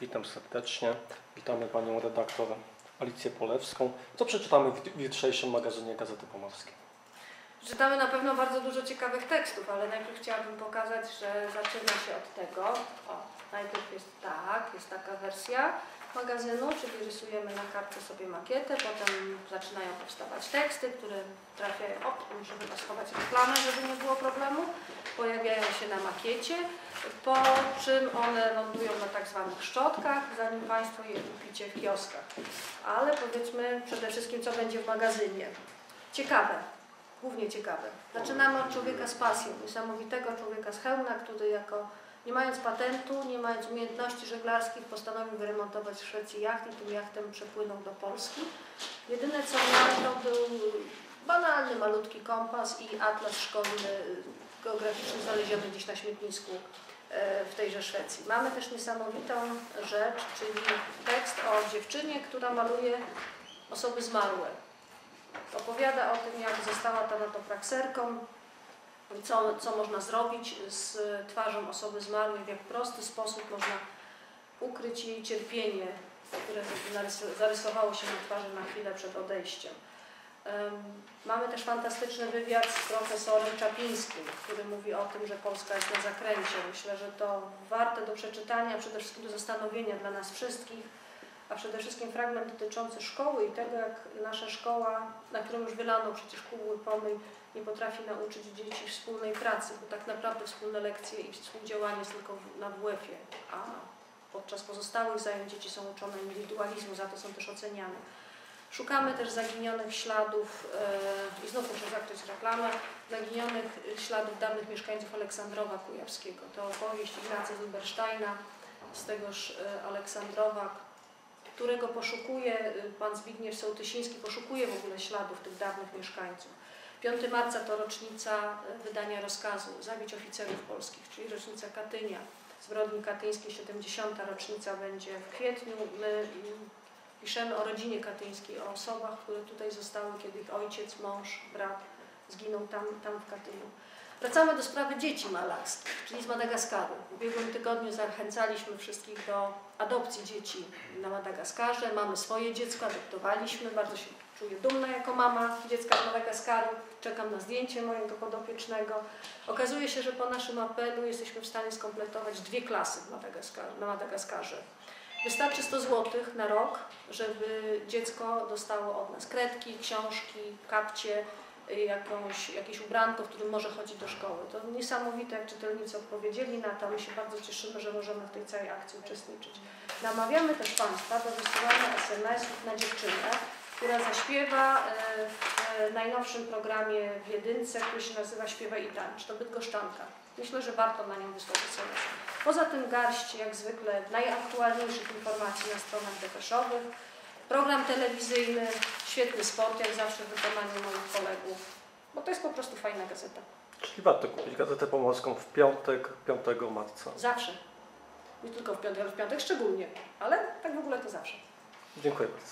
Witam serdecznie. Witamy Panią redaktor Alicję Polewską. Co przeczytamy w jutrzejszym magazynie Gazety Pomorskiej? Czytamy na pewno bardzo dużo ciekawych tekstów, ale najpierw chciałabym pokazać, że zaczyna się od tego. O, najpierw jest tak, jest taka wersja magazynu, czyli rysujemy na kartce sobie makietę, potem zaczynają powstawać teksty, które trafiają, o, muszę chyba schować reklamę, żeby nie było problemu, pojawiają się na makiecie, po czym one lądują na tak zwanych szczotkach, zanim Państwo je kupicie w kioskach. Ale powiedzmy przede wszystkim, co będzie w magazynie. Ciekawe, głównie ciekawe. Zaczynamy od człowieka z pasją, niesamowitego człowieka z Chełmna, który jako nie mając patentu, nie mając umiejętności żeglarskich, postanowił wyremontować w Szwecji jacht i tym jachtem przepłynął do Polski. Jedyne co miał to był banalny, malutki kompas i atlas szkolny geograficzny znaleziony gdzieś na śmietnisku w tejże Szwecji. Mamy też niesamowitą rzecz, czyli tekst o dziewczynie, która maluje osoby zmarłe. Opowiada o tym, jak została tanatoprakserką, co, co można zrobić z twarzą osoby zmarłej, w jak prosty sposób można ukryć jej cierpienie, które zarysowało się na twarzy na chwilę przed odejściem. Mamy też fantastyczny wywiad z profesorem Czapińskim, który mówi o tym, że Polska jest na zakręcie. Myślę, że to warte do przeczytania, przede wszystkim do zastanowienia dla nas wszystkich, a przede wszystkim fragment dotyczący szkoły i tego, jak nasza szkoła, na którą już wylano przecież kubły pomyj, nie potrafi nauczyć dzieci wspólnej pracy, bo tak naprawdę wspólne lekcje i współdziałanie jest tylko na WF-ie, a podczas pozostałych zajęć dzieci są uczone indywidualizmu, za to są też oceniane. Szukamy też zaginionych śladów, e, i znów muszę zakryć reklamę, zaginionych śladów dawnych mieszkańców Aleksandrowa Kujawskiego. To opowieść Ignacy Zilbersteina z tegoż e, Aleksandrowa, którego poszukuje, e, pan Zbigniew Sołtysiński poszukuje w ogóle śladów tych dawnych mieszkańców. 5 marca to rocznica wydania rozkazu zabić oficerów polskich, czyli rocznica Katynia. Zbrodni katyńskiej 70. rocznica będzie w kwietniu. My piszemy o rodzinie katyńskiej, o osobach, które tutaj zostały, kiedy ich ojciec, mąż, brat zginął tam, tam w Katyniu. Wracamy do sprawy dzieci malarskich, czyli z Madagaskaru. W ubiegłym tygodniu zachęcaliśmy wszystkich do adopcji dzieci na Madagaskarze. Mamy swoje dziecko, adoptowaliśmy. Bardzo się czuję dumna jako mama dziecka z Madagaskaru. Czekam na zdjęcie mojego podopiecznego. Okazuje się, że po naszym apelu jesteśmy w stanie skompletować dwie klasy Madagaskar- na Madagaskarze. Wystarczy 100 zł na rok, żeby dziecko dostało od nas kredki, książki, kapcie, y, jakąś, jakieś ubranko, w którym może chodzić do szkoły. To niesamowite, jak czytelnicy odpowiedzieli na to. My się bardzo cieszymy, że możemy w tej całej akcji uczestniczyć. Namawiamy też Państwa do wysyłania SMS-ów na dziewczynę, która zaśpiewa e, najnowszym programie w Jedynce, który się nazywa Śpiewa i Tańcz. To Bydgoszczanka. Myślę, że warto na nią wysłać SMS. Poza tym garść, jak zwykle, najaktualniejszych informacji na stronach depeszowych. Program telewizyjny, świetny sport, jak zawsze w wykonaniu moich kolegów, bo to jest po prostu fajna gazeta. Czyli warto kupić Gazetę Pomorską w piątek, 5 marca. Zawsze. Nie tylko w piątek, ale w piątek szczególnie, ale tak w ogóle to zawsze. Dziękuję bardzo.